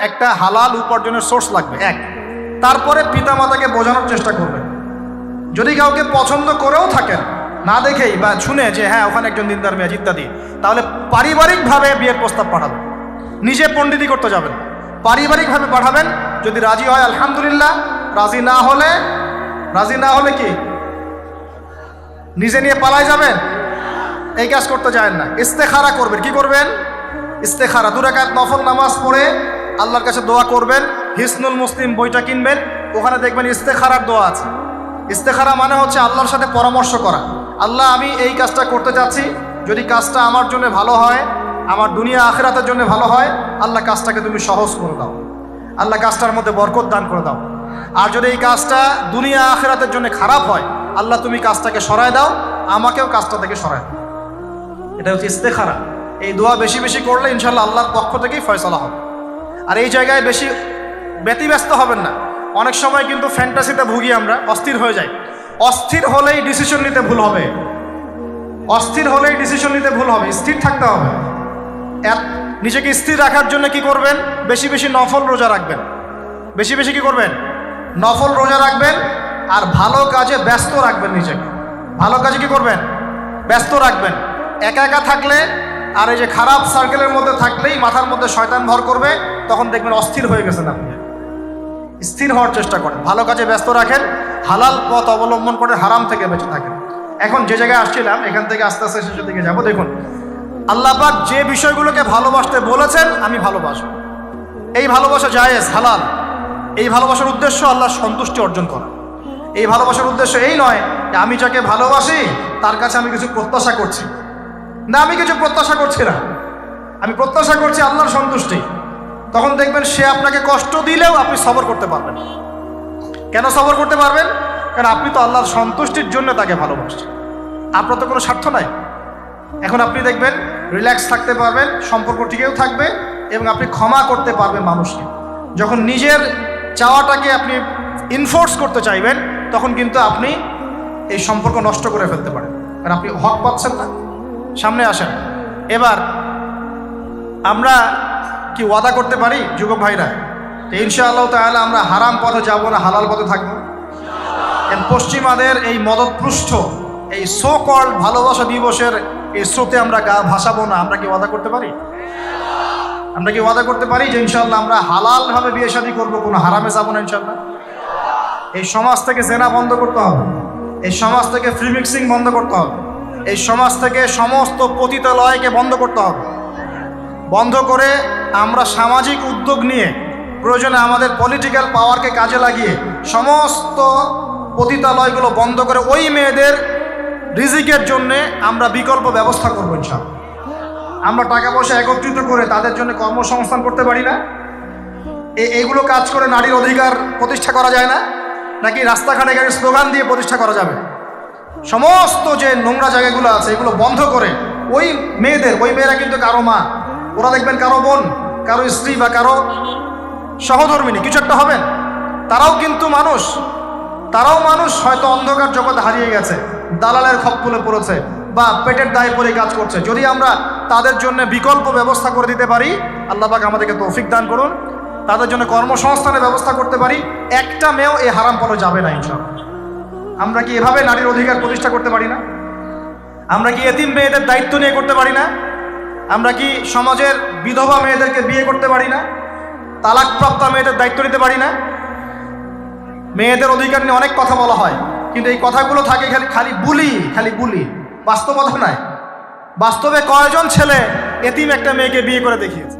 একটা হালাল উপার্জনের সোর্স লাগবে, এক। তারপরে পিতামাতাকে বোঝানোর চেষ্টা করবেন যদি কাউকে পছন্দ করেও থাকেন, না দেখেই বা শুনে যে হ্যাঁ ওখানে একজন দিনদার মেয়ে ইত্যাদি, তাহলে পারিবারিকভাবে বিয়ের প্রস্তাব পাঠাবেন। নিজে পণ্ডিতি করতে যাবেন। পারিবারিকভাবে পাঠাবেন, যদি রাজি হয়, আলহামদুলিল্লাহ। রাজি না হলে, রাজি না হলে কি? নিজে নিয়ে পালাই যাবেন? এই কাজ করতে যায় না। ইস্তেখারা করবেন। কি করবেন? ইস্তেখারা। দুরাকাত নফল নামাজ পড়ে আল্লাহর কাছে দোয়া করবেন, হিসনুল মুসলিম বইটা কিনবেন, ওখানে দেখবেন ইস্তেখারার দোয়া আছে। ইস্তেখারা মানে হচ্ছে আল্লাহর সাথে পরামর্শ করা। আল্লাহ, আমি এই কাজটা করতে চাচ্ছি যদি কাজটা আমার জন্য ভালো হয়, আমার দুনিয়া আখেরাতের জন্য ভালো হয়, আল্লাহ কাজটাকে তুমি সহজ করে দাও। আল্লাহ কাজটার মধ্যে বরকত দান করে দাও। আর যদি এই কাজটা দুনিয়া আখেরাতের জন্য খারাপ হয়, আল্লাহ তুমি কাজটাকে সরায় দাও, আমাকেও কাজটা থেকে সরায় দাও। এটা হচ্ছে ইস্তেখারা। এই দোয়া বেশি বেশি করলে ইনশাল্লাহ আল্লাহর পক্ষ থেকেই ফয়সলা হবে। আর এই জায়গায় বেশি ব্যতিব্যস্ত হবেন না। অনেক সময় কিন্তু ফ্যান্টাসিতে ভুগি আমরা, অস্থির হয়ে যাই। অস্থির হলেই ডিসিশন নিতে ভুল হবে। অস্থির হলেই ডিসিশন নিতে ভুল হবে। স্থির থাকতে হবে। নিজেকে স্থির রাখার জন্য কি করবেন? বেশি বেশি নফল রোজা রাখবেন। বেশি বেশি কি করবেন? নফল রোজা রাখবেন আর ভালো কাজে ব্যস্ত রাখবেন নিজেকে। ভালো কাজে কি করবেন? ব্যস্ত রাখবেন। একা একা থাকলে আর এই যে খারাপ সার্কেলের মধ্যে থাকলেই মাথার মধ্যে শয়তান ভর করবে, তখন দেখবেন অস্থির হয়ে গেছেন আপনি। স্থির হওয়ার চেষ্টা করেন, ভালো কাজে ব্যস্ত রাখেন, হালাল পথ অবলম্বন করে হারাম থেকে বেঁচে থাকেন। এখন যে জায়গায় আসছিলাম, এখান থেকে আস্তে আস্তে শেষের দিকে যাব। দেখুন আল্লাপাক যে বিষয়গুলোকে ভালোবাসতে বলেছেন, আমি ভালোবাসবো। এই ভালোবাসা জায়েজ, হালাল। এই ভালোবাসার উদ্দেশ্য আল্লাহ সন্তুষ্টি অর্জন করা। এই ভালোবাসার উদ্দেশ্য এই নয় আমি যাকে ভালোবাসি, তার কাছে আমি কিছু প্রত্যাশা করছি। না, আমি কিছু প্রত্যাশা করছি না। আমি প্রত্যাশা করছি আল্লাহর সন্তুষ্টি। তখন দেখবেন সে আপনাকে কষ্ট দিলেও আপনি সবর করতে পারবেন। কেন সবর করতে পারবেন? কারণ আপনি তো আল্লাহর সন্তুষ্টির জন্য তাকে ভালোবাসছেন। আপনার তো কোনো স্বার্থ নাই। এখন আপনি দেখবেন রিল্যাক্স থাকতে পারবেন, সম্পর্ক টিকেও থাকবে এবং আপনি ক্ষমা করতে পারবেন মানুষকে। যখন নিজের চাওয়াটাকে আপনি ইনফোর্স করতে চাইবেন, তখন কিন্তু আপনি এই সম্পর্ক নষ্ট করে ফেলতে পারেন। কারণ আপনি হক পাচ্ছেন না। সামনে আসেন। এবার আমরা কি ওয়াদা করতে পারি যুবক ভাইরা? ইনশাআল্লাহ তাহলে আমরা হারাম পথে যাব না, হালাল পথে থাকব। পশ্চিমাদের এই মদতপৃষ্ঠ এই সো কল ভালোবাসা দিবসের এই স্রোতে আমরা গা ভাসাবো না। আমরা কি ওয়াদা করতে পারি? আমরা কি ওয়াদা করতে পারি যে ইনশাল্লাহ আমরা হালালভাবে বিয়ে শাদী করব, কোনো হারামে যাব না ইনশাল্লাহ এই সমাজ থেকে জেনা বন্ধ করতে হবে। এই সমাজ থেকে ফ্রি মিক্সিং বন্ধ করতে হবে। এই সমাজ থেকে সমস্ত পতিতালয়কে বন্ধ করতে হবে। বন্ধ করে আমরা সামাজিক উদ্যোগ নিয়ে প্রয়োজনে আমাদের পলিটিক্যাল পাওয়ারকে কাজে লাগিয়ে সমস্ত পতিতালয়গুলো বন্ধ করে ওই মেয়েদের রিজিকের জন্যে আমরা বিকল্প ব্যবস্থা করব ইনশাল আমরা টাকা পয়সা একত্রিত করে তাদের জন্য কর্মসংস্থান করতে পারি না। এ- এইগুলো কাজ করে নারীর অধিকার প্রতিষ্ঠা করা যায় না। নাকি রাস্তাঘাটে স্লোগান দিয়ে প্রতিষ্ঠা করা যাবে? সমস্ত যে নোংরা জায়গাগুলো আছে, এগুলো বন্ধ করে ওই মেয়েদের, ওই মেয়েরা কিন্তু কারও মা। ওরা দেখবেন কারও বোন, কারও স্ত্রী বা কারও সহধর্মিনী। কিছু একটা হবেন তারাও কিন্তু মানুষ। তারাও মানুষ, হয়তো অন্ধকার জগতে হারিয়ে গেছে, দালালের খপ্পলে পড়েছে বা পেটের দায়ে পরে কাজ করছে। যদি আমরা তাদের জন্য বিকল্প ব্যবস্থা করে দিতে পারি, আল্লাহ পাক আমাদেরকে তৌফিক দান করুন। তাদের জন্য কর্মসংস্থানের ব্যবস্থা করতে পারি। একটা মেয়েও এই হারাম পথে যাবে না ইনশাল্লাহ আমরা কি এভাবে নারীর অধিকার প্রতিষ্ঠা করতে পারি না? আমরা কি এতিম মেয়েদের দায়িত্ব নিয়ে করতে পারি না? আমরা কি সমাজের বিধবা মেয়েদেরকে বিয়ে করতে পারি না? তালাকপ্রাপ্ত মেয়েদের দায়িত্ব নিতে পারি না? মেয়েদের অধিকার নিয়ে অনেক কথা বলা হয়, কিন্তু এই কথাগুলো থাকে খালি খালি বুলি খালি বুলি। বাস্তবতা নয়। বাস্তবে কয়জন ছেলে এতিম একটা মেয়েকে বিয়ে করে দেখিয়েছে?